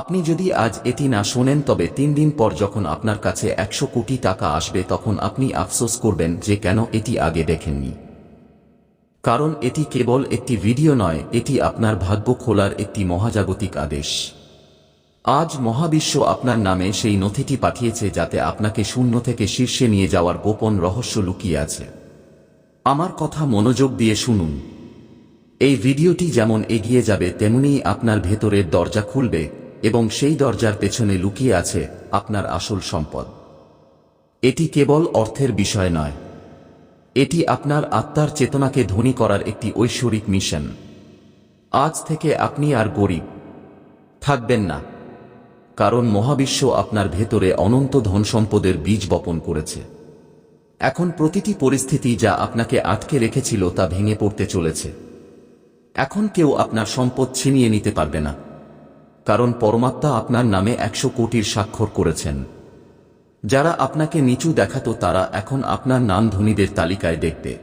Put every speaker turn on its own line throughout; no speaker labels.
আপনি যদি আজ এটি না শোনেন তবে তিন দিন পর যখন আপনার কাছে একশো কোটি টাকা আসবে তখন আপনি আফসোস করবেন যে কেন এটি আগে দেখেননি। কারণ এটি কেবল একটি ভিডিও নয়, এটি আপনার ভাগ্য খোলার একটি মহাজাগতিক আদেশ। আজ মহাবিশ্ব আপনার নামে সেই নথিটি পাঠিয়েছে যাতে আপনাকে শূন্য থেকে শীর্ষে নিয়ে যাওয়ার গোপন রহস্য লুকিয়ে আছে। আমার কথা মনোযোগ দিয়ে শুনুন। এই ভিডিওটি যেমন এগিয়ে যাবে, তেমনি আপনার ভেতরের দরজা খুলবে এবং সেই দরজার পেছনে লুকিয়ে আছে আপনার আসল সম্পদ। এটি কেবল অর্থের বিষয় নয়। এটি আপনার আত্মার চেতনাকে ধনী করার একটি ঐশ্বরিক মিশন। আজ থেকে আপনি আর গরিব থাকবেন না, কারণ মহাবিশ্ব আপনার ভেতরে অনন্ত ধন সম্পদের বীজ বপন করেছে। এখন প্রতিটি পরিস্থিতি যা আপনাকে আটকে রেখেছিল তা ভেঙে পড়তে চলেছে। এখন কেউ আপনার সম্পদ ছিনিয়ে নিতে পারবে না। কারণ পরমাত্মা আপনার নামে একশো কোটির স্বাক্ষর করেছেন। যারা আপনাকে নিচু দেখাতো তারা এখন আপনার নাম ধনীদের তালিকায় দেখবে।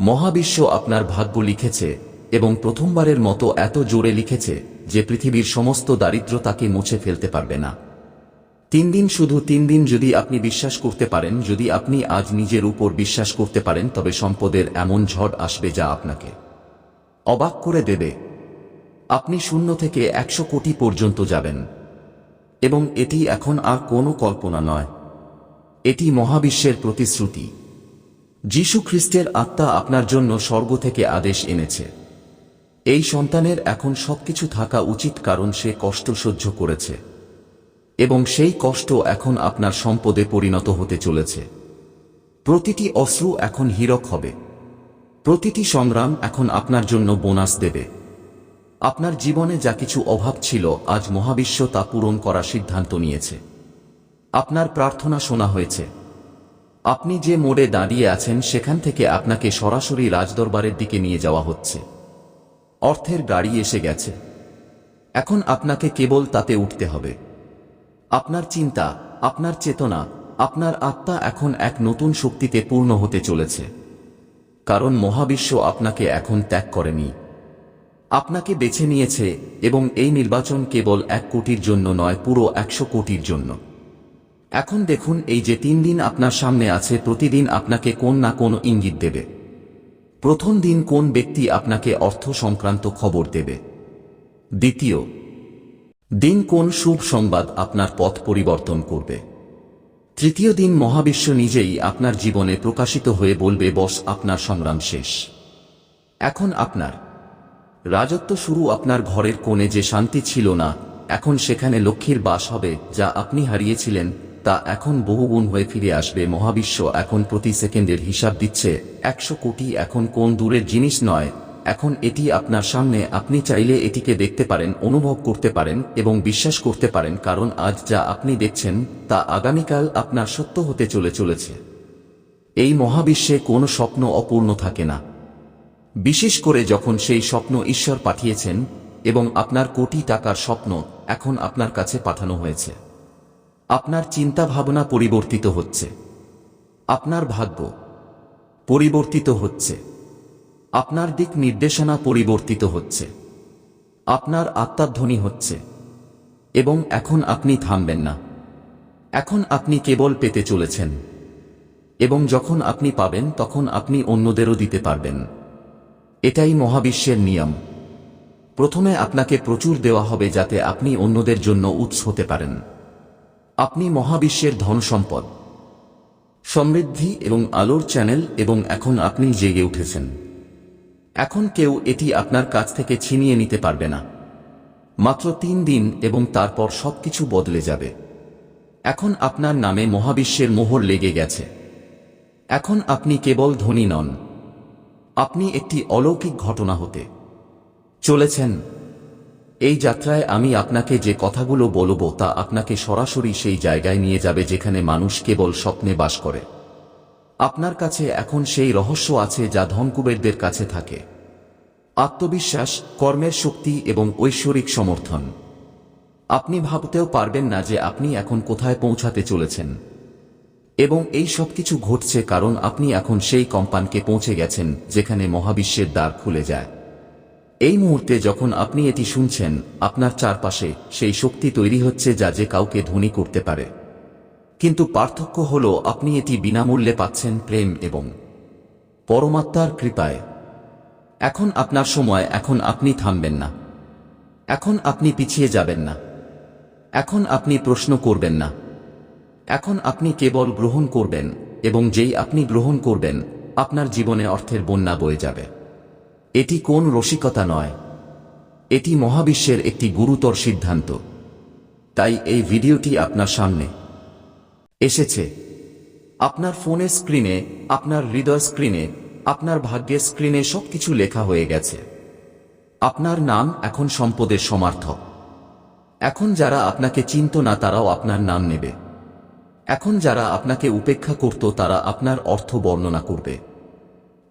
মহাবিশ্ব আপনার ভাগ্য লিখেছে এবং প্রথমবারের মতো এত জোরে লিখেছে যে পৃথিবীর সমস্ত দারিদ্র তাকে মুছে ফেলতে পারবে না। তিন দিন শুধু তিন দিন যদি আপনি বিশ্বাস করতে পারেন, যদি আপনি আজ নিজের উপর বিশ্বাস করতে পারেন, তবে সম্পদের এমন ঝড় আসবে যা আপনাকে অবাক করে দেবে। আপনি শূন্য থেকে একশো কোটি পর্যন্ত যাবেন। এবং এটি এখন আর কোনো কল্পনা নয়। এটি মহাবিশ্বের প্রতিশ্রুতি। যীশু খ্রিস্টের আত্মা আপনার জন্য স্বর্গ থেকে আদেশ এনেছে। এই সন্তানের এখন সবকিছু থাকা উচিত কারণ সে কষ্ট সহ্য করেছে। এবং সেই কষ্ট এখন আপনার সম্পদে পরিণত হতে চলেছে। প্রতিটি অশ্রু এখন হীরক হবে। প্রতিটি সংগ্রাম এখন আপনার জন্য বোনাস দেবে। আপনার জীবনে যা কিছু অভাব ছিল, আজ মহাবিশ্ব তা পূরণ করার সিদ্ধান্ত নিয়েছে। আপনার প্রার্থনা শোনা হয়েছে। আপনি যে মোড়ে দাঁড়িয়ে আছেন, সেখান থেকে আপনাকে সরাসরি রাজদরবারের দিকে নিয়ে যাওয়া হচ্ছে। অর্থের গাড়ি এসে গেছে। এখন আপনাকে কেবল তাতে উঠতে হবে। আপনার চিন্তা, আপনার চেতনা, আপনার আত্মা এখন এক নতুন শক্তিতে পূর্ণ হতে চলেছে। কারণ মহাবিশ্ব আপনাকে এখন ত্যাগ করেনি। আপনাকে বেছে নিয়েছে এবং এই নির্বাচন কেবল এক কোটির জন্য নয়, পুরো একশো কোটির জন্য। এখন দেখুন এই যে তিন দিন আপনার সামনে আছে, প্রতিদিন আপনাকে কোন না কোন ইঙ্গিত দেবে। প্রথম দিন কোন ব্যক্তি আপনাকে অর্থ সংক্রান্ত খবর দেবে। দ্বিতীয়, দিন কোন শুভ সংবাদ আপনার পথ পরিবর্তন করবে। তৃতীয় দিন মহাবিশ্ব নিজেই আপনার জীবনে প্রকাশিত হয়ে বলবে, বস, আপনার সংগ্রাম শেষ। এখন আপনার রাজত্ব শুরু আপনার ঘরের কোণে যে শান্তি ছিল না, এখন সেখানে লক্ষ্মীর বাস হবে, যা আপনি হারিয়েছিলেন, তা এখন বহুগুণ হয়ে ফিরে আসবে। মহাবিশ্ব এখন প্রতি সেকেন্ডের হিসাব দিচ্ছে, একশো কোটি এখন কোন দূরের জিনিস নয়, এখন এটি আপনার সামনে আপনি চাইলে এটিকে দেখতে পারেন, অনুভব করতে পারেন, এবং বিশ্বাস করতে পারেন, কারণ আজ যা আপনি দেখছেন, তা আগামীকাল আপনার সত্য হতে চলে চলেছে। এই মহাবিশ্বে কোনো স্বপ্ন অপূর্ণ থাকে না। বিশেষ করে যখন সেই স্বপ্ন ঈশ্বর পাঠিয়েছেন এবং আপনার কোটি টাকার স্বপ্ন এখন আপনার কাছে পাঠানো হয়েছে। আপনার চিন্তা ভাবনা পরিবর্তিত হচ্ছে। আপনার ভাগ্য পরিবর্তিত হচ্ছে। আপনার দিক নির্দেশনা পরিবর্তিত হচ্ছে। আপনার আত্মাধ্বনি হচ্ছে। এবং এখন আপনি থামবেন না। এখন আপনি কেবল পেতে চলেছেন। এবং যখন আপনি পাবেন, তখন আপনি অন্যদেরও দিতে পারবেন। এটাই মহাবিশ্বের নিয়ম। প্রথমে আপনাকে প্রচুর দেওয়া হবে যাতে আপনি অন্যদের জন্য উৎস হতে পারেন। আপনি মহাবিশ্বের ধন সম্পদ। সমৃদ্ধি এবং আলোর চ্যানেল এবং এখন আপনি জেগে উঠেছেন। এখন কেউ এটি আপনার কাছ থেকে ছিনিয়ে নিতে পারবে না। মাত্র তিন দিন এবং তারপর সবকিছু বদলে যাবে। এখন আপনার নামে মহাবিশ্বের মোহর লেগে গেছে। এখন আপনি কেবল ধনী নন। আপনি একটি অলৌকিক ঘটনা হতে চলেছেন। এই যাত্রায় আমি আপনাকে যে কথাগুলো বলব তা আপনাকে সরাসরি সেই জায়গায় নিয়ে যাবে যেখানে মানুষ কেবল স্বপ্নে বাস করে। আপনার কাছে এখন সেই রহস্য আছে যা ধনকুবেরদের কাছে থাকে। আত্মবিশ্বাস, কর্মের শক্তি এবং ঐশ্বরিক সমর্থন। আপনি ভাবতেও পারবেন না যে আপনি এখন কোথায় পৌঁছাতে চলেছেন। এবং এই সব কিছু ঘটছে কারণ আপনি এখন সেই কম্পানকে পৌঁছে গেছেন, যেখানে মহাবিশ্বের দ্বার খুলে যায়। এই মুহূর্তে যখন আপনি এটি শুনছেন, আপনার চারপাশে সেই শক্তি তৈরি হচ্ছে যা যে কাউকে ধনী করতে পারে। কিন্তু পার্থক্য হল, আপনি এটি বিনামূল্যে পাচ্ছেন প্রেম এবং পরমাত্মার কৃপায়। এখন আপনার সময়, এখন আপনি থামবেন না। এখন আপনি পিছিয়ে যাবেন না। এখন আপনি প্রশ্ন করবেন না। এখন আপনি কেবল গ্রহণ করবেন, এবং যেই আপনি গ্রহণ করবেন, আপনার জীবনে অর্থের বন্যা বয়ে যাবে। এটি কোন রসিকতা নয়। এটি মহাবিশ্বের একটি গুরুতর সিদ্ধান্ত। তাই এই ভিডিওটি আপনার সামনে এসেছে। আপনার ফোনের স্ক্রিনে, আপনার হৃদয় স্ক্রিনে, আপনার ভাগ্যের স্ক্রিনে সবকিছু লেখা হয়ে গেছে। আপনার নাম এখন সম্পদের সমার্থক। এখন যারা আপনাকে চিনত না, তারাও আপনার নাম নেবে। এখন যারা আপনাকে উপেক্ষা করত, তারা আপনার অর্থ বর্ণনা করবে।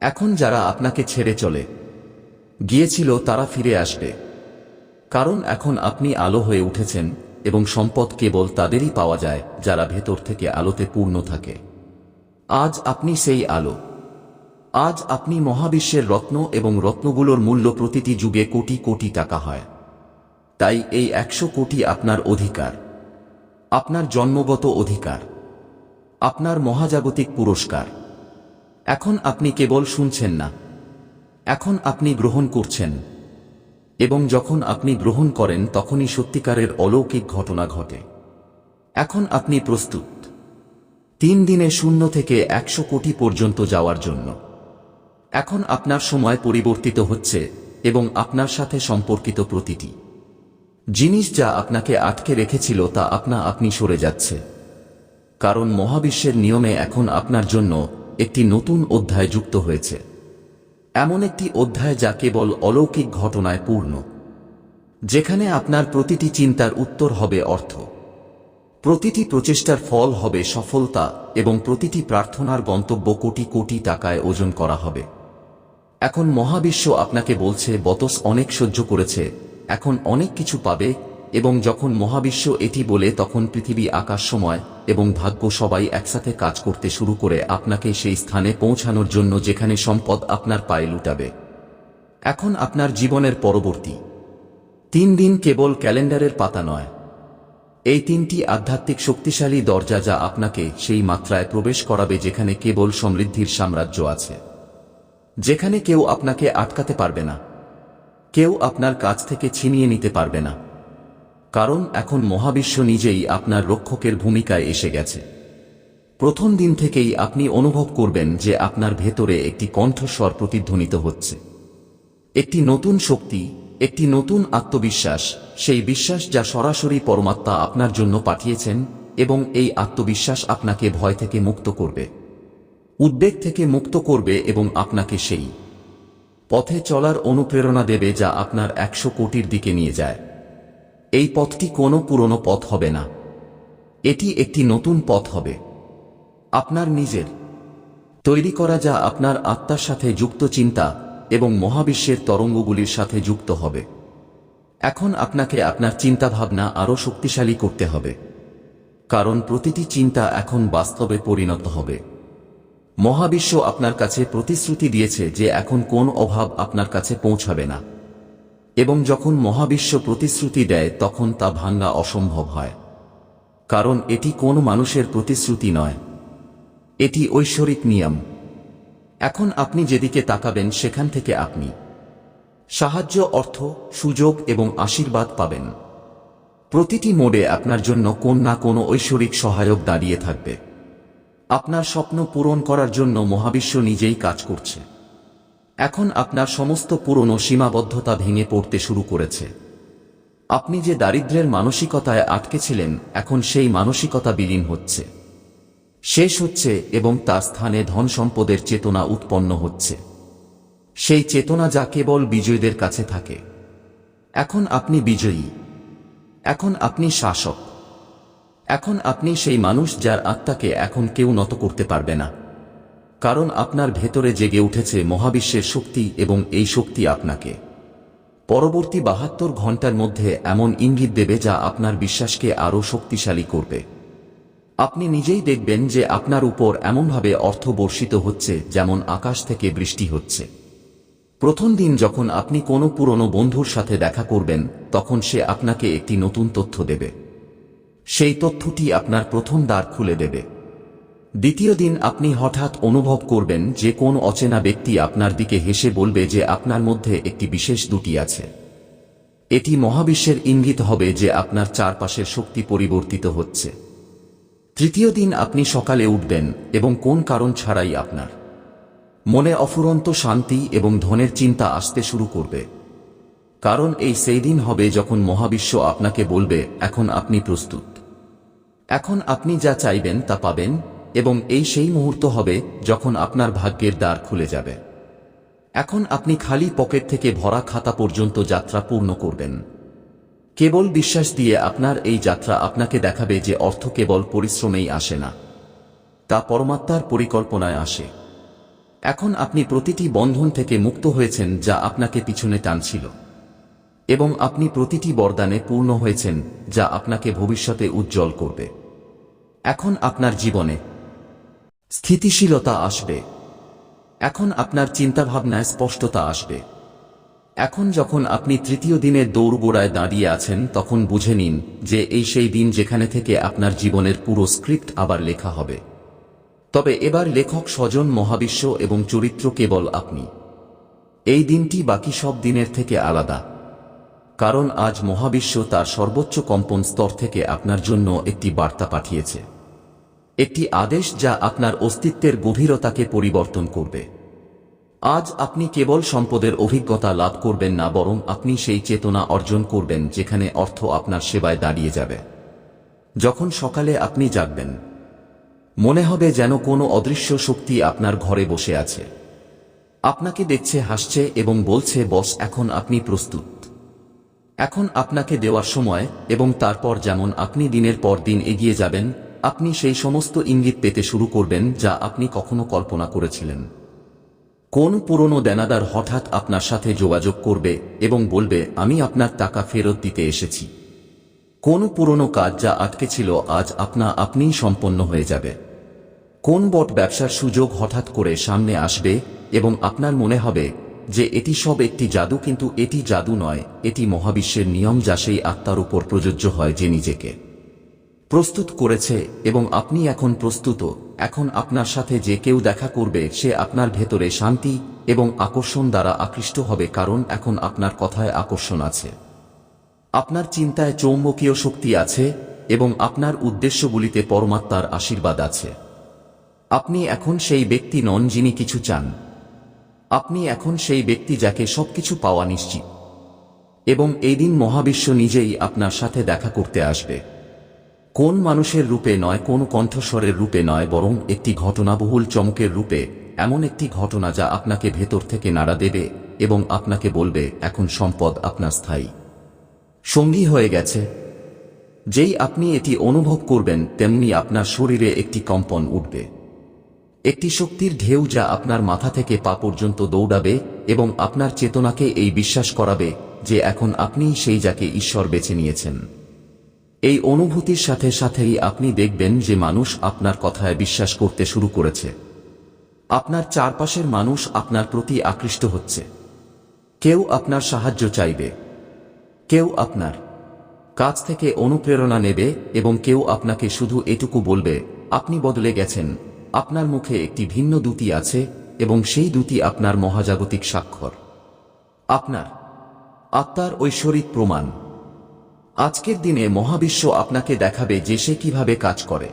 এখন যারা আপনাকে ছেড়ে চলে গিয়েছিল, তারা ফিরে আসবে। কারণ এখন আপনি আলো হয়ে উঠেছেন এবং সম্পদ কেবল তাদেরই পাওয়া যায়, যারা ভেতর থেকে আলোতে পূর্ণ থাকে। আজ আপনি সেই আলো। আজ আপনি মহাবিশ্বের রত্ন এবং রত্নগুলোর মূল্য প্রতিটি যুগে কোটি কোটি টাকা হয়। তাই এই একশো কোটি আপনার অধিকার। আপনার জন্মগত অধিকার, আপনার মহাজাগতিক পুরস্কার। এখন আপনি কেবল শুনছেন না। এখন আপনি গ্রহণ করছেন। এবং যখন আপনি গ্রহণ করেন, তখনই সত্যিকারের অলৌকিক ঘটনা ঘটে। এখন আপনি প্রস্তুত। তিন দিনে শূন্য থেকে একশো কোটি পর্যন্ত যাওয়ার জন্য। এখন আপনার সময় পরিবর্তিত হচ্ছে এবং আপনার সাথে সম্পর্কিত প্রতিটি জিনিস যা আপনাকে আটকে রেখেছিল তা আপনা আপনি সরে যাচ্ছে। কারণ মহাবিশ্বের নিয়মে এখন আপনার জন্য একটি নতুন অধ্যায় যুক্ত হয়েছে। এমন একটি অধ্যায় যা কেবল অলৌকিক ঘটনায় পূর্ণ। যেখানে আপনার প্রতিটি চিন্তার উত্তর হবে অর্থ। প্রতিটি প্রচেষ্টার ফল হবে সফলতা এবং প্রতিটি প্রার্থনার গন্তব্য কোটি কোটি টাকায় ওজন করা হবে। এখন মহাবিশ্ব আপনাকে বলছে, বতস অনেক সহ্য করেছে এখন অনেক কিছু পাবে এবং যখন মহাবিশ্ব এটি বলে তখন পৃথিবী আকাশ সময় এবং ভাগ্য সবাই একসাথে কাজ করতে শুরু করে আপনাকে সেই স্থানে পৌঁছানোর জন্য যেখানে সম্পদ আপনার পায়ে লুটাবে। এখন আপনার জীবনের পরবর্তী। তিন দিন কেবল ক্যালেন্ডারের পাতা নয়। এই তিনটি আধ্যাত্মিক শক্তিশালী দরজা যা আপনাকে সেই মাত্রায় প্রবেশ করাবে যেখানে কেবল সমৃদ্ধির সাম্রাজ্য আছে। যেখানে কেউ আপনাকে আটকাতে পারবে না। কেউ আপনার কাছ থেকে ছিনিয়ে নিতে পারবে না। কারণ এখন মহাবিশ্ব নিজেই আপনার রক্ষকের ভূমিকায় এসে গেছে। প্রথম দিন থেকেই আপনি অনুভব করবেন যে আপনার ভেতরে একটি কণ্ঠস্বর প্রতিধ্বনিত হচ্ছে। একটি নতুন শক্তি, একটি নতুন আত্মবিশ্বাস, সেই বিশ্বাস যা সরাসরি পরমাত্মা আপনার জন্য পাঠিয়েছেন এবং এই আত্মবিশ্বাস আপনাকে ভয় থেকে মুক্ত করবে। উদ্বেগ থেকে মুক্ত করবে এবং আপনাকে সেই পথে চলার অনুপ্রেরণা দেবে যা আপনার একশো কোটির দিকে নিয়ে যায়। এই পথটি কোনো পুরনো পথ হবে না। এটি একটি নতুন পথ হবে। আপনার নিজের। তৈরি করা যা আপনার আত্মার সাথে যুক্ত চিন্তা এবং মহাবিশ্বের তরঙ্গগুলির সাথে যুক্ত হবে। এখন আপনাকে আপনার চিন্তাভাবনা আরও শক্তিশালী করতে হবে। কারণ প্রতিটি চিন্তা এখন বাস্তবে পরিণত হবে। মহাবিশ্ব আপনার কাছে প্রতিশ্রুতি দিয়েছে যে এখন কোন অভাব আপনার কাছে পৌঁছাবে না। এবং যখন মহাবিশ্ব প্রতিশ্রুতি দেয়, তখন তা ভাঙ্গা অসম্ভব হয়। কারণ এটি কোন মানুষের প্রতিশ্রুতি নয়। এটি ঐশ্বরিক নিয়ম। এখন আপনি যেদিকে তাকাবেন, সেখান থেকে আপনি সাহায্য, অর্থ, সুযোগ এবং আশীর্বাদ পাবেন। প্রতিটি মোড়ে আপনার জন্য কোন না কোনো ঐশ্বরিক সহায়ক দাঁড়িয়ে থাকবে। আপনার স্বপ্ন পূরণ করার জন্য মহাবিশ্ব নিজেই কাজ করছে। এখন আপনার সমস্ত পুরনো সীমাবদ্ধতা ভেঙে পড়তে শুরু করেছে। আপনি যে দারিদ্র্যের মানসিকতায় আটকে ছিলেন, এখন সেই মানসিকতা বিলীন হচ্ছে। শেষ হচ্ছে এবং তার স্থানে ধন সম্পদের চেতনা উৎপন্ন হচ্ছে। সেই চেতনা যা কেবল বিজয়ীদের কাছে থাকে। এখন আপনি বিজয়ী। এখন আপনি শাসক। এখন আপনি সেই মানুষ যার আত্মাকে এখন কেউ নত করতে পারবে না। কারণ আপনার ভেতরে জেগে উঠেছে মহাবিশ্বের শক্তি এবং এই শক্তি আপনাকে। পরবর্তী বাহাত্তর ঘণ্টার মধ্যে এমন ইঙ্গিত দেবে যা আপনার বিশ্বাসকে আরও শক্তিশালী করবে। আপনি নিজেই দেখবেন যে আপনার উপর এমনভাবে অর্থ বর্ষিত হচ্ছে যেমন আকাশ থেকে বৃষ্টি হচ্ছে। প্রথম দিন যখন আপনি কোনো পুরনো বন্ধুর সাথে দেখা করবেন, তখন সে আপনাকে একটি নতুন তথ্য দেবে। সেই তথ্যটি আপনার প্রথম দ্বার খুলে দেবে। দ্বিতীয় দিন আপনি হঠাৎ অনুভব করবেন যে কোন অচেনা ব্যক্তি আপনার দিকে হেসে বলবে যে আপনার মধ্যে একটি বিশেষ দুটি আছে। এটি মহাবিশ্বের ইঙ্গিত হবে যে আপনার চারপাশের শক্তি পরিবর্তিত হচ্ছে। তৃতীয় দিন আপনি সকালে উঠবেন এবং কোন কারণ ছাড়াই আপনার মনে অফুরন্ত শান্তি এবং ধনের চিন্তা আসতে শুরু করবে। কারণ এই সেই দিন হবে যখন মহাবিশ্ব আপনাকে বলবে, এখন আপনি প্রস্তুত। এখন আপনি যা চাইবেন তা পাবেন, এবং এই সেই মুহূর্ত হবে যখন আপনার ভাগ্যের দ্বার খুলে যাবে। এখন আপনি খালি পকেট থেকে ভরা খাতা পর্যন্ত যাত্রা পূর্ণ করবেন। কেবল বিশ্বাস দিয়ে আপনার এই যাত্রা আপনাকে দেখাবে যে অর্থ কেবল পরিশ্রমেই আসে না, তা পরমাত্মার পরিকল্পনায় আসে। এখন আপনি প্রতিটি বন্ধন থেকে মুক্ত হয়েছেন যা আপনাকে পিছনে টানছিল, এবং আপনি প্রতিটি বরদানে পূর্ণ হয়েছেন যা আপনাকে ভবিষ্যতে উজ্জ্বল করবে। এখন আপনার জীবনে স্থিতিশীলতা আসবে। এখন আপনার চিন্তাভাবনায় স্পষ্টতা আসবে। এখন যখন আপনি তৃতীয় দিনের দৌড়গোড়ায় দাঁড়িয়ে আছেন, তখন বুঝে নিন যে এই সেই দিন যেখানে থেকে আপনার জীবনের পুরো স্ক্রিপ্ট আবার লেখা হবে। তবে এবার লেখক স্বজন মহাবিশ্ব এবং চরিত্র কেবল আপনি। এই দিনটি বাকি সব দিনের থেকে আলাদা। কারণ আজ মহাবিশ্ব তার সর্বোচ্চ কম্পন স্তর থেকে আপনার জন্য একটি বার্তা পাঠিয়েছে। একটি আদেশ যা আপনার অস্তিত্বের গভীরতাকে পরিবর্তন করবে। আজ আপনি কেবল সম্পদের অভিজ্ঞতা লাভ করবেন না, বরং আপনি সেই চেতনা অর্জন করবেন যেখানে অর্থ আপনার সেবায় দাঁড়িয়ে যাবে। যখন সকালে আপনি জাগবেন, মনে হবে যেন কোনো অদৃশ্য শক্তি আপনার ঘরে বসে আছে। আপনাকে দেখছে, হাসছে এবং বলছে, বস, এখন আপনি প্রস্তুত। এখন আপনাকে দেওয়ার সময় এবং তারপর যেমন আপনি দিনের পর দিন এগিয়ে যাবেন আপনি সেই সমস্ত ইঙ্গিত পেতে শুরু করবেন যা আপনি কখনো কল্পনা করেছিলেন। কোন পুরনো দেনাদার হঠাৎ আপনার সাথে যোগাযোগ করবে এবং বলবে, আমি আপনার টাকা ফেরত দিতে এসেছি। কোন পুরনো কাজ যা আটকে ছিল, আজ আপনা আপনিই সম্পন্ন হয়ে যাবে। কোন বট ব্যবসার সুযোগ হঠাৎ করে সামনে আসবে এবং আপনার মনে হবে যে, এটি সব একটি জাদু, কিন্তু এটি জাদু নয়, এটি মহাবিশ্বের নিয়ম যা সেই আত্মার উপর প্রযোজ্য হয় যে নিজেকে। প্রস্তুত করেছে এবং আপনি এখন প্রস্তুত। এখন আপনার সাথে যে কেউ দেখা করবে, সে আপনার ভেতরে শান্তি এবং আকর্ষণ দ্বারা আকৃষ্ট হবে কারণ এখন আপনার কথায় আকর্ষণ আছে। আপনার চিন্তায় চৌম্বকীয় শক্তি আছে এবং আপনার উদ্দেশ্যগুলিতে পরমাত্মার আশীর্বাদ আছে। আপনি এখন সেই ব্যক্তি নন যিনি কিছু চান। আপনি এখন সেই ব্যক্তি যাকে সবকিছু পাওয়া নিশ্চিত। এবং এই দিন মহাবিশ্ব নিজেই আপনার সাথে দেখা করতে আসবে। কোন মানুষের রূপে নয়, কোন কণ্ঠস্বরের রূপে নয়, বরং একটি ঘটনাবহুল চমকের রূপে, এমন একটি ঘটনা যা আপনাকে ভেতর থেকে নাড়া দেবে এবং আপনাকে বলবে, এখন সম্পদ আপনার স্থায়ী। সঙ্গী হয়ে গেছে। যেই আপনি এটি অনুভব করবেন, তেমনি আপনার শরীরে একটি কম্পন উঠবে। একটি শক্তির ঢেউ যা আপনার মাথা থেকে পা পর্যন্ত দৌড়াবে এবং আপনার চেতনাকে এই বিশ্বাস করাবে যে এখন আপনিই সেই যাকে ঈশ্বর বেছে নিয়েছেন। এই অনুভূতির সাথে সাথেই আপনি দেখবেন যে মানুষ আপনার কথায় বিশ্বাস করতে শুরু করেছে। আপনার চারপাশের মানুষ আপনার প্রতি আকৃষ্ট হচ্ছে। কেউ আপনার সাহায্য চাইবে। কেউ আপনার কাছ থেকে অনুপ্রেরণা নেবে এবং কেউ আপনাকে শুধু এটুকু বলবে, আপনি বদলে গেছেন। আপনার মুখে একটি ভিন্ন দুটি আছে এবং সেই দুটি আপনার মহাজাগতিক স্বাক্ষর। আপনার আত্মার ঐশ্বরিক প্রমাণ। আজকের দিনে মহাবিশ্ব আপনাকে দেখাবে যে সে কীভাবে কাজ করে।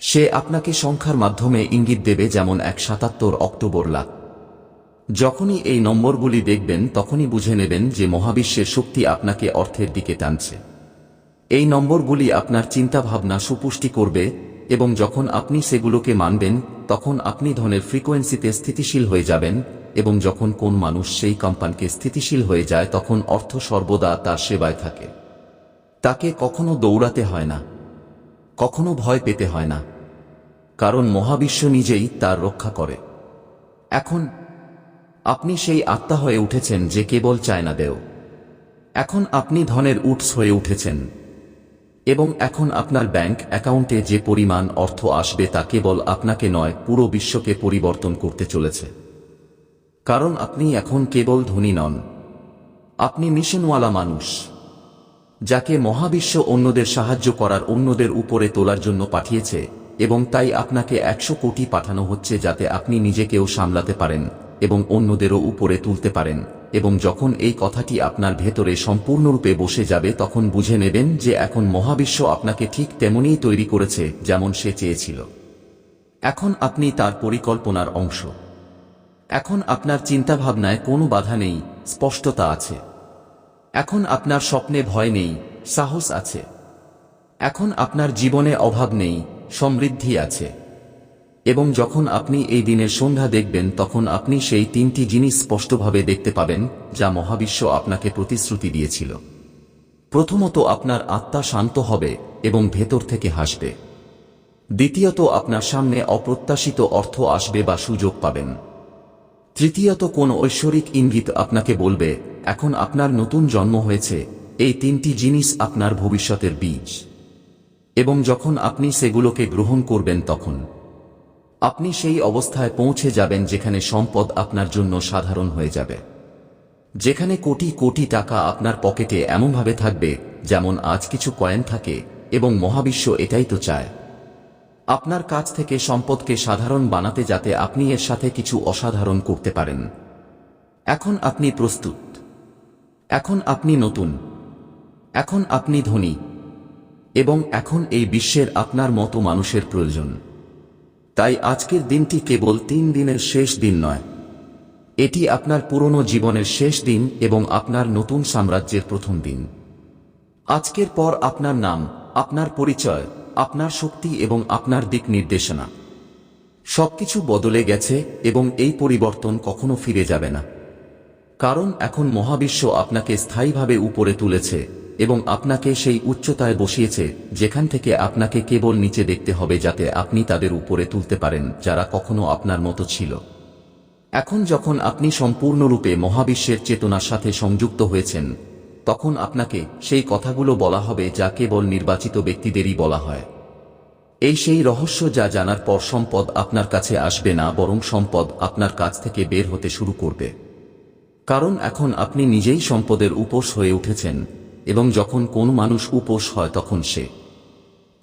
সে আপনাকে সংখ্যার মাধ্যমে ইঙ্গিত দেবে যেমন এক সাতাত্তর অক্টোবর লাখ। যখনই এই নম্বরগুলি দেখবেন, তখনই বুঝে নেবেন যে মহাবিশ্বের শক্তি আপনাকে অর্থের দিকে টানছে। এই নম্বরগুলি আপনার চিন্তাভাবনা সুপুষ্টি করবে এবং যখন আপনি সেগুলোকে মানবেন, তখন আপনি ধনের ফ্রিকোয়েন্সিতে স্থিতিশীল হয়ে যাবেন এবং যখন কোন মানুষ সেই কোম্পানিকে স্থিতিশীল হয়ে যায়, তখন অর্থ সর্বদা তার সেবায় থাকে। তাকে কখনো দৌড়াতে হয় না। কখনো ভয় পেতে হয় না। কারণ মহাবিশ্ব নিজেই তার রক্ষা করে। এখন আপনি সেই আত্মা হয়ে উঠেছেন যে কেবল চায় না দেও। এখন আপনি ধনের উৎস হয়ে উঠেছেন। এবং এখন আপনার ব্যাংক অ্যাকাউন্টে যে পরিমাণ অর্থ আসবে তা কেবল আপনাকে নয়, পুরো বিশ্বকে পরিবর্তন করতে চলেছে। কারণ আপনি এখন কেবল ধনী নন। আপনি মিশনওয়ালা মানুষ। যাকে মহাবিশ্ব অন্যদের সাহায্য করার অন্যদের উপরে তোলার জন্য পাঠিয়েছে, এবং তাই আপনাকে একশো কোটি পাঠানো হচ্ছে যাতে আপনি নিজেকেও সামলাতে পারেন এবং অন্যদেরও উপরে তুলতে পারেন, এবং যখন এই কথাটি আপনার ভেতরে সম্পূর্ণরূপে বসে যাবে তখন বুঝে নেবেন যে এখন মহাবিশ্ব আপনাকে ঠিক তেমনই তৈরি করেছে যেমন সে চেয়েছিল। এখন আপনি তার পরিকল্পনার অংশ। এখন আপনার চিন্তাভাবনায় কোনো বাধা নেই, স্পষ্টতা আছে। এখন আপনার স্বপ্নে ভয় নেই, সাহস আছে। এখন আপনার জীবনে অভাব নেই, সমৃদ্ধি আছে। এবং যখন আপনি এই দিনের সন্ধ্যা দেখবেন, তখন আপনি সেই তিনটি জিনিস স্পষ্টভাবে দেখতে পাবেন, যা মহাবিশ্ব আপনাকে প্রতিশ্রুতি দিয়েছিল। প্রথমত আপনার আত্মা শান্ত হবে এবং ভেতর থেকে হাসবে। দ্বিতীয়ত আপনার সামনে অপ্রত্যাশিত অর্থ আসবে বা সুযোগ পাবেন। তৃতীয়ত কোন ঐশ্বরিক ইঙ্গিত আপনাকে বলবে, এখন আপনার নতুন জন্ম হয়েছে, এই তিনটি জিনিস আপনার ভবিষ্যতের বীজ। এবং যখন আপনি সেগুলোকে গ্রহণ করবেন তখন, আপনি সেই অবস্থায় পৌঁছে যাবেন যেখানে সম্পদ আপনার জন্য সাধারণ হয়ে যাবে। যেখানে কোটি কোটি টাকা আপনার পকেটে এমনভাবে থাকবে, যেমন আজ কিছু কয়েন থাকে, এবং মহাবিশ্ব এটাই তো চায়। আপনার কাছ থেকে সম্পদকে সাধারণ বানাতে যাতে আপনি এর সাথে কিছু অসাধারণ করতে পারেন। এখন আপনি প্রস্তুত। এখন আপনি নতুন। এখন আপনি ধনী। এবং এখন এই বিশ্বের আপনার মতো মানুষের প্রয়োজন। তাই আজকের দিনটি কেবল তিন দিনের শেষ দিন নয়। এটি আপনার পুরনো জীবনের শেষ দিন এবং আপনার নতুন সাম্রাজ্যের প্রথম দিন। আজকের পর আপনার নাম, আপনার পরিচয় আপনার শক্তি এবং আপনার দিক নির্দেশনা। সবকিছু বদলে গেছে এবং এই পরিবর্তন কখনো ফিরে যাবে না। কারণ এখন মহাবিশ্ব আপনাকে স্থায়ীভাবে উপরে তুলেছে এবং আপনাকে সেই উচ্চতায় বসিয়েছে যেখান থেকে আপনাকে কেবল নিচে দেখতে হবে যাতে আপনি তাদের উপরে তুলতে পারেন যারা কখনো আপনার মতো ছিল। এখন যখন আপনি সম্পূর্ণরূপে মহাবিশ্বের চেতনার সাথে সংযুক্ত হয়েছেন তখন আপনাকে সেই কথাগুলো বলা হবে যা কেবল নির্বাচিত ব্যক্তিদেরই বলা হয়। এই সেই রহস্য যা জানার পর সম্পদ আপনার কাছে আসবে না, বরং সম্পদ আপনার কাছ থেকে বের হতে শুরু করবে। কারণ এখন আপনি নিজেই সম্পদের উপোস হয়ে উঠেছেন, এবং যখন কোন মানুষ উপোস হয় তখন সে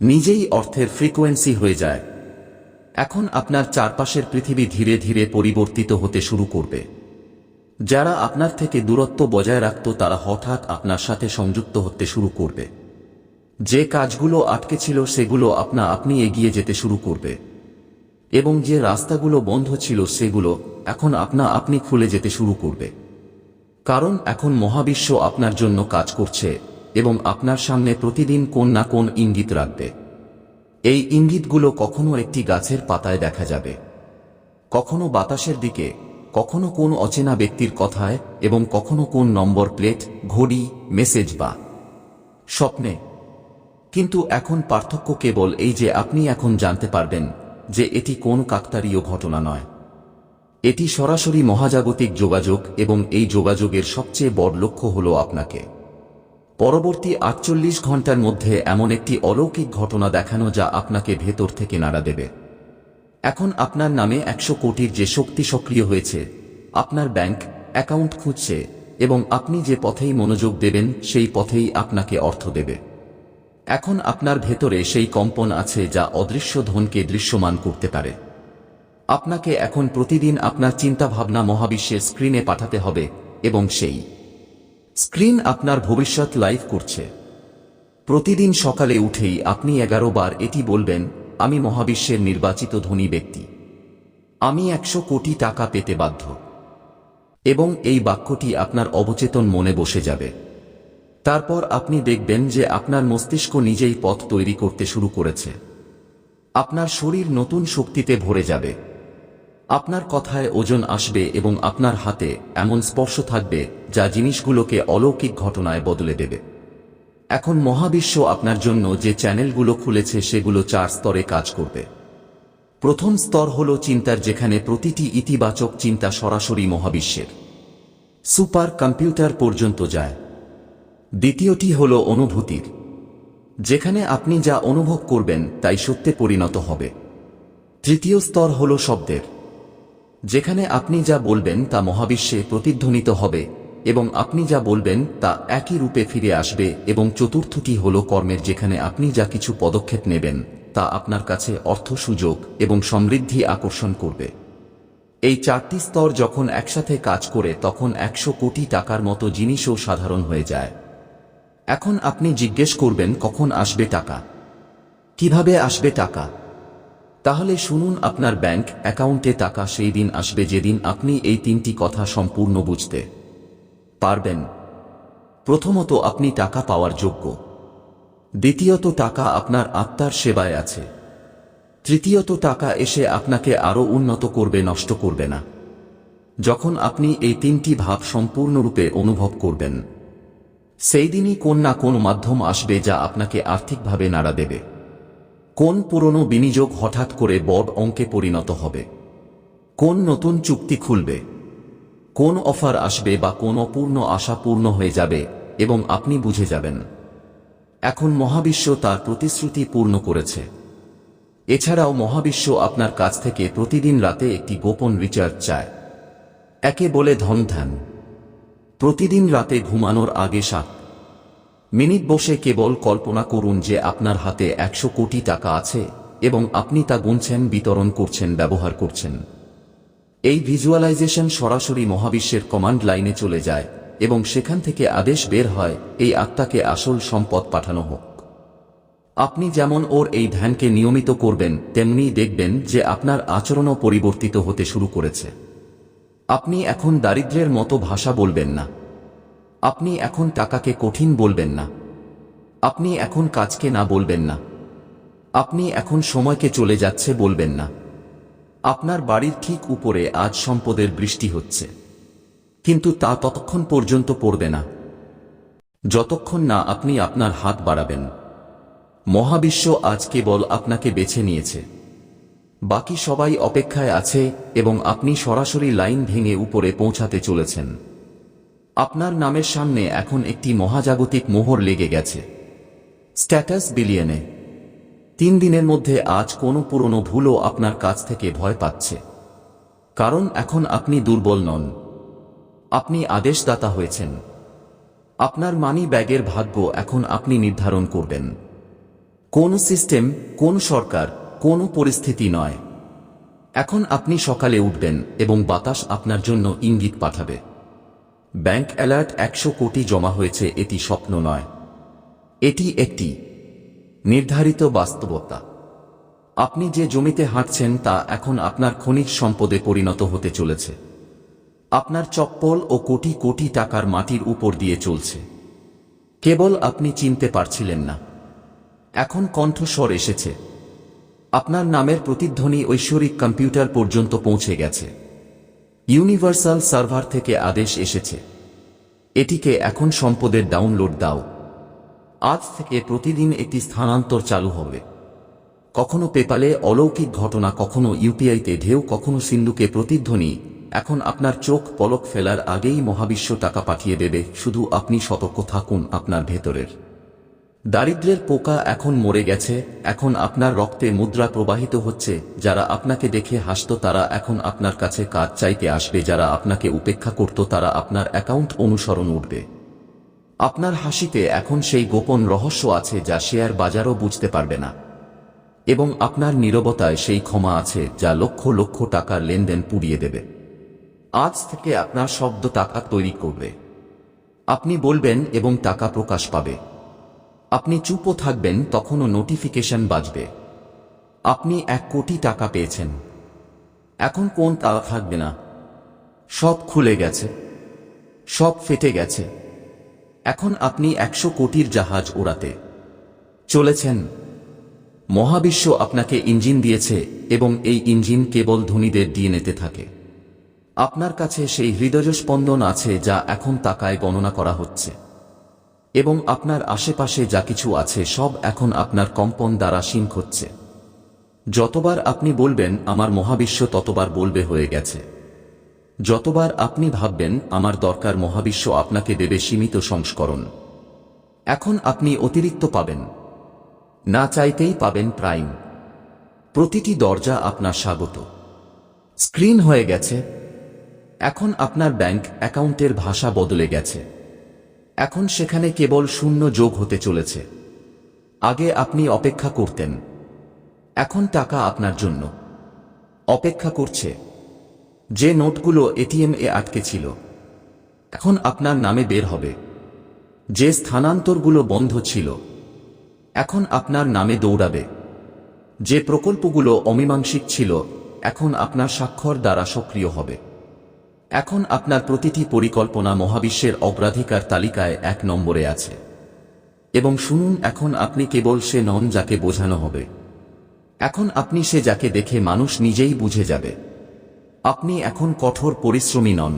নিজেই অর্থের ফ্রিকোয়েন্সি হয়ে যায়। এখন আপনার চারপাশের পৃথিবী ধীরে ধীরে পরিবর্তিত হতে শুরু করবে। যারা আপনার থেকে দূরত্ব বজায় রাখত তারা হঠাৎ আপনার সাথে সংযুক্ত হতে শুরু করবে। যে কাজগুলো আটকে ছিল সেগুলো আপনা আপনি এগিয়ে যেতে শুরু করবে। এবং যে রাস্তাগুলো বন্ধ ছিল সেগুলো এখন আপনা আপনি খুলে যেতে শুরু করবে। কারণ এখন মহাবিশ্ব আপনার জন্য কাজ করছে এবং আপনার সামনে প্রতিদিন কোন না কোন ইঙ্গিত রাখবে। এই ইঙ্গিতগুলো কখনো একটি গাছের পাতায় দেখা যাবে। কখনো বাতাসের দিকে কখনো কোন অচেনা ব্যক্তির কথায় এবং কখনো কোন নম্বর প্লেট, ঘড়ি, মেসেজ বা স্বপ্নে। কিন্তু এখন পার্থক্য কেবল এই যে আপনি এখন জানতে পারবেন যে এটি কোন কাকতারীয় ঘটনা নয়। এটি সরাসরি মহাজাগতিক যোগাযোগ এবং এই যোগাযোগের সবচেয়ে বড় লক্ষ্য হল আপনাকে। পরবর্তী আটচল্লিশ ঘণ্টার মধ্যে এমন একটি অলৌকিক ঘটনা দেখানো যা আপনাকে ভেতর থেকে নাড়া দেবে। এখন আপনার নামে একশো কোটির যে শক্তি সক্রিয় হয়েছে, আপনার ব্যাংক অ্যাকাউন্ট খুঁজছে, এবং আপনি যে পথেই মনোযোগ দেবেন, সেই পথেই আপনাকে অর্থ দেবে। এখন আপনার ভেতরে সেই কম্পন আছে যা অদৃশ্য ধনকে দৃশ্যমান করতে পারে। আপনাকে এখন প্রতিদিন আপনার চিন্তাভাবনা মহাবিশ্বের স্ক্রিনে পাঠাতে হবে, এবং সেই স্ক্রিন আপনার ভবিষ্যৎ লাইভ করছে। প্রতিদিন সকালে উঠেই আপনি এগারো বার এটি বলবেন আমি মহাবিশ্বের নির্বাচিত ধনী ব্যক্তি। আমি একশো কোটি টাকা পেতে বাধ্য। এবং এই বাক্যটি আপনার অবচেতন মনে বসে যাবে। তারপর আপনি দেখবেন যে আপনার মস্তিষ্ক নিজেই পথ তৈরি করতে শুরু করেছে। আপনার শরীর নতুন শক্তিতে ভরে যাবে। আপনার কথায় ওজন আসবে এবং আপনার হাতে এমন স্পর্শ থাকবে যা জিনিসগুলোকে অলৌকিক ঘটনায় বদলে দেবে। এখন মহাবিশ্ব আপনার জন্য যে চ্যানেলগুলো খুলেছে সেগুলো চার স্তরে কাজ করবে। প্রথম স্তর হল চিন্তার যেখানে প্রতিটি ইতিবাচক চিন্তা সরাসরি মহাবিশ্বের। সুপার কম্পিউটার পর্যন্ত যায়। দ্বিতীয়টি হল অনুভূতির। যেখানে আপনি যা অনুভব করবেন তাই সত্যে পরিণত হবে। তৃতীয় স্তর হল শব্দের। যেখানে আপনি যা বলবেন তা মহাবিশ্বে প্রতিধ্বনিত হবে। এবং আপনি যা বলবেন তা একই রূপে ফিরে আসবে এবং চতুর্থটি হল কর্মের যেখানে আপনি যা কিছু পদক্ষেপ নেবেন, তা আপনার কাছে অর্থ সুযোগ এবং সমৃদ্ধি আকর্ষণ করবে। এই চারটি স্তর যখন একসাথে কাজ করে তখন একশো কোটি টাকার মতো জিনিসও সাধারণ হয়ে যায়। এখন আপনি জিজ্ঞেস করবেন, কখন আসবে টাকা? কীভাবে আসবে টাকা? তাহলে শুনুন, আপনার ব্যাংক অ্যাকাউন্টে টাকা সেই দিন আসবে যেদিন আপনি এই তিনটি কথা সম্পূর্ণ বুঝতে পারবেন। প্রথমত আপনি টাকা পাওয়ার যোগ্য। দ্বিতীয়ত টাকা আপনার আত্মার সেবায় আছে। তৃতীয়ত টাকা এসে আপনাকে আরও উন্নত করবে, নষ্ট করবে না। যখন আপনি এই তিনটি ভাব সম্পূর্ণরূপে অনুভব করবেন, সেই দিনই কোন না কোন মাধ্যম আসবে যা আপনাকে আর্থিকভাবে নাড়া দেবে। কোন পুরনো বিনিয়োগ হঠাৎ করে বড় অঙ্কে পরিণত হবে? কোন নতুন চুক্তি খুলবে? কোন অফার আসবে বা কোন অপূর্ণ আশা পূর্ণ হয়ে যাবে এবং আপনি বুঝে যাবেন। এখন মহাবিশ্ব তার প্রতিশ্রুতি পূর্ণ করেছে। এছাড়াও মহাবিশ্ব আপনার কাছ থেকে প্রতিদিন রাতে একটি গোপন রিচার্জ চায়। একে বলে ধন ধ্যান প্রতিদিন রাতে ঘুমানোর আগে সাত। মিনিট বসে কেবল কল্পনা করুন যে আপনার হাতে একশো কোটি টাকা আছে এবং আপনি তা গুনছেন, বিতরণ করছেন, ব্যবহার করছেন। এই ভিজুয়ালাইজেশন সরাসরি মহাবিশ্বের কমান্ড লাইনে চলে যায়, এবং সেখান থেকে আদেশ বের হয়, এই আত্মাকে আসল সম্পদ পাঠানো হোক। আপনি যেমন ওর এই ধ্যানকে নিয়মিত করবেন, তেমনি দেখবেন যে আপনার আচরণও পরিবর্তিত হতে শুরু করেছে। আপনি এখন দারিদ্র্যের মতো ভাষা বলবেন না। আপনি এখন টাকাকে কঠিন বলবেন না। আপনি এখন কাজকে না বলবেন না। আপনি এখন সময়কে চলে যাচ্ছে বলবেন না। আপনার বাড়ির ঠিক উপরে আজ সম্পদের বৃষ্টি হচ্ছে। কিন্তু তা ততক্ষণ পর্যন্ত পড়বে না। যতক্ষণ না আপনি আপনার হাত বাড়াবেন। মহাবিশ্ব আজ কেবল আপনাকে বেছে নিয়েছে। বাকি সবাই অপেক্ষায় আছে এবং আপনি সরাসরি লাইন ভেঙে উপরে পৌঁছাতে চলেছেন। আপনার নামের সামনে এখন একটি মহাজাগতিক মোহর লেগে গেছে। স্ট্যাটাস বিলিয়নে। তিন দিনের মধ্যে আজ কোনো পুরনো ভুলও আপনার কাছ থেকে ভয় পাচ্ছে। কারণ এখন আপনি দুর্বল নন। আপনি আদেশদাতা হয়েছেন। আপনার মানি ব্যাগের ভাগ্য এখন আপনি নির্ধারণ করবেন। কোন সিস্টেম, কোন সরকার, কোন পরিস্থিতি নয়। এখন আপনি সকালে উঠবেন এবং বাতাস আপনার জন্য ইঙ্গিত পাঠাবে। ব্যাংক অ্যালার্ট একশো কোটি জমা হয়েছে, এটি স্বপ্ন নয়। এটি একটি নির্ধারিত বাস্তবতা। আপনি যে জমিতে হাঁটছেন তা এখন আপনার খনিজ সম্পদে পরিণত হতে চলেছে। আপনার চপ্পল ও কোটি কোটি টাকার মাটির উপর দিয়ে চলছে। কেবল আপনি চিনতে পারছিলেন না। এখন কণ্ঠস্বর এসেছে। আপনার নামের প্রতিধ্বনি ঐশ্বরিক কম্পিউটার পর্যন্ত পৌঁছে গেছে। ইউনিভার্সাল সার্ভার থেকে আদেশ এসেছে। এটিকে এখন সম্পদের ডাউনলোড দাও। আজ থেকে প্রতিদিন একটি স্থানান্তর চালু হবে। কখনো পেপালে অলৌকিক ঘটনা, কখনো ইউপিআইতে ঢেউ, কখনো সিন্ধুকে প্রতিধ্বনি, এখন আপনার চোখ পলক ফেলার আগেই মহাবিশ্ব টাকা পাঠিয়ে দেবে, শুধু আপনি সতর্ক থাকুন আপনার ভেতরের। দারিদ্র্যের পোকা এখন মরে গেছে, এখন আপনার রক্তে মুদ্রা প্রবাহিত হচ্ছে, যারা আপনাকে দেখে হাসত তারা এখন আপনার কাছে কাজ চাইতে আসবে, যারা আপনাকে উপেক্ষা করত তারা আপনার অ্যাকাউন্ট অনুসরণ উঠবে। আপনার হাসিতে এখন সেই গোপন রহস্য আছে যা শেয়ার বাজারও বুঝতে পারবে না। এবং আপনার নীরবতায় সেই ক্ষমা আছে যা লক্ষ লক্ষ টাকার লেনদেন পুড়িয়ে দেবে। আজ থেকে আপনার শব্দ টাকা তৈরি করবে। আপনি বলবেন এবং টাকা প্রকাশ পাবে। আপনি চুপও থাকবেন, তখনও নোটিফিকেশন বাজবে। আপনি এক কোটি টাকা পেয়েছেন। এখন কোন তালা থাকবে না। সব খুলে গেছে। সব ফেটে গেছে। এখন আপনি একশো কোটির জাহাজ ওড়াতে চলেছেন। মহাবিশ্ব আপনাকে ইঞ্জিন দিয়েছে এবং এই ইঞ্জিন কেবল ধনীদের ডিএনএতে থাকে। আপনার কাছে সেই হৃদয়স্পন্দন আছে যা এখন তাকায় গণনা করা হচ্ছে। এবং আপনার আশেপাশে যা কিছু আছে সব এখন আপনার কম্পন দ্বারা সিঙ্ক হচ্ছে। যতবার আপনি বলবেন, আমার মহাবিশ্ব ততবার বলবে হয়ে গেছে। যতবার আপনি ভাববেন, আমার দরকার মহাবিশ্ব আপনাকে দেবে সীমিত সংস্করণ। এখন আপনি অতিরিক্ত পাবেন। না চাইতেই পাবেন প্রাইম। প্রতিটি দরজা আপনার স্বাগত। স্ক্রিন হয়ে গেছে। এখন আপনার ব্যাংক অ্যাকাউন্টের ভাষা বদলে গেছে। এখন সেখানে কেবল শূন্য যোগ হতে চলেছে। আগে আপনি অপেক্ষা করতেন। এখন টাকা আপনার জন্য। অপেক্ষা করছে। যে নোটগুলো এটিএম এ আটকে ছিল, এখন আপনার নামে বের হবে। যে স্থানান্তরগুলো বন্ধ ছিল, এখন আপনার নামে দৌড়াবে। যে প্রকল্পগুলো অমীমাংসিক ছিল, এখন আপনার স্বাক্ষর দ্বারা সক্রিয় হবে। এখন আপনার প্রতিটি পরিকল্পনা মহাবিশ্বের অগ্রাধিকার তালিকায় এক নম্বরে আছে। এবং শুনুন, এখন আপনি কেবল সে নন যাকে বোঝানো হবে। এখন আপনি সে যাকে দেখে মানুষ নিজেই বুঝে যাবে। আপনি এখন কঠোর পরিশ্রমী নন।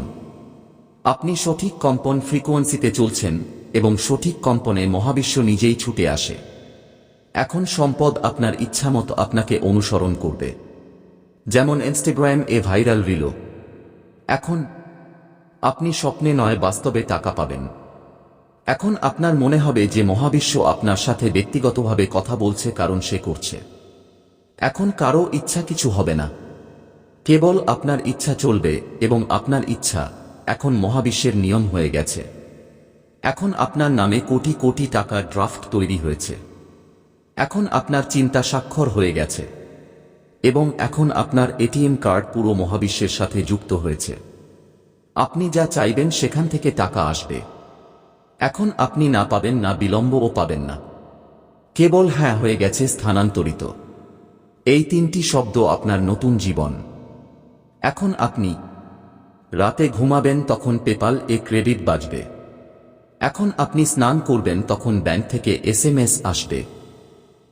আপনি সঠিক কম্পন ফ্রিকোয়েন্সিতে চলছেন এবং সঠিক কম্পনে মহাবিশ্ব নিজেই ছুটে আসে। এখন সম্পদ আপনার ইচ্ছামতো আপনাকে অনুসরণ করবে। যেমন ইনস্টাগ্রাম এ ভাইরাল রিল। এখন আপনি স্বপ্নে নয়, বাস্তবে টাকা পাবেন। এখন আপনার মনে হবে যে মহাবিশ্ব আপনার সাথে ব্যক্তিগতভাবে কথা বলছে কারণ সে করছে। এখন কারও ইচ্ছা কিছু হবে না। কেবল আপনার ইচ্ছা চলবে এবং আপনার ইচ্ছা এখন মহাবিশ্বের নিয়ম হয়ে গেছে। এখন আপনার নামে কোটি কোটি টাকার ড্রাফট তৈরি হয়েছে। এখন আপনার চিন্তা স্বাক্ষর হয়ে গেছে। এবং এখন আপনার এটিএম কার্ড পুরো মহাবিশ্বের সাথে যুক্ত হয়েছে। আপনি যা চাইবেন সেখান থেকে টাকা আসবে। এখন আপনি না পাবেন না, বিলম্বও পাবেন না। কেবল হ্যাঁ হয়ে গেছে স্থানান্তরিত। এই তিনটি শব্দ আপনার নতুন জীবন। এখন আপনি রাতে ঘুমাবেন তখন পেপাল এ ক্রেডিট বাজবে। এখন আপনি স্নান করবেন তখন ব্যাংক থেকে এসএমএস আসবে।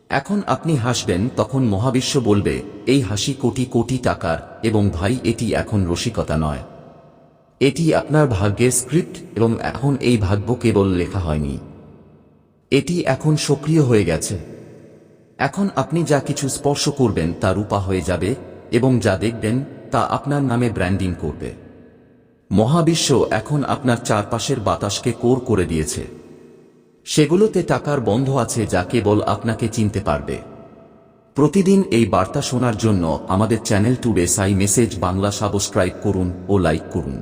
এখন আপনি হাসবেন তখন মহাবিশ্ব বলবে, এই হাসি কোটি কোটি টাকার, এবং ভাই, এটি এখন রসিকতা নয়। এটি আপনার ভাগ্যের স্ক্রিপ্ট, এবং এখন এই ভাগ্য কেবল লেখা হয়নি। এটি এখন সক্রিয় হয়ে গেছে। এখন আপনি যা কিছু স্পর্শ করবেন তা রূপা হয়ে যাবে, এবং যা দেখবেন তা আপনার নামে ব্র্যান্ডিং করবে। মহাবিশ্ব এখন আপনার চারপাশের বাতাসকে কোর করে দিয়েছে। সেগুলোতে টাকার বন্ধ আছে যা কেবল আপনাকে চিনতে পারবে। প্রতিদিন এই বার্তা শোনার জন্য আমাদের চ্যানেল টুডে সাই মেসেজ বাংলা সাবস্ক্রাইব করুন ও লাইক করুন।